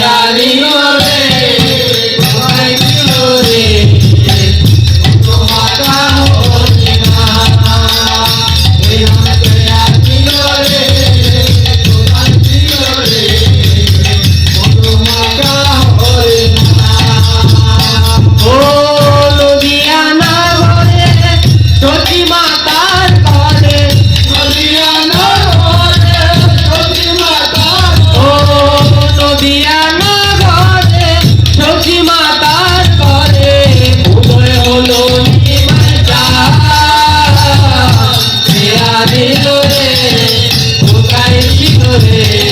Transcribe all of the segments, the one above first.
know.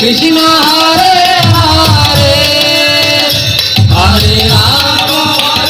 Krishna Hare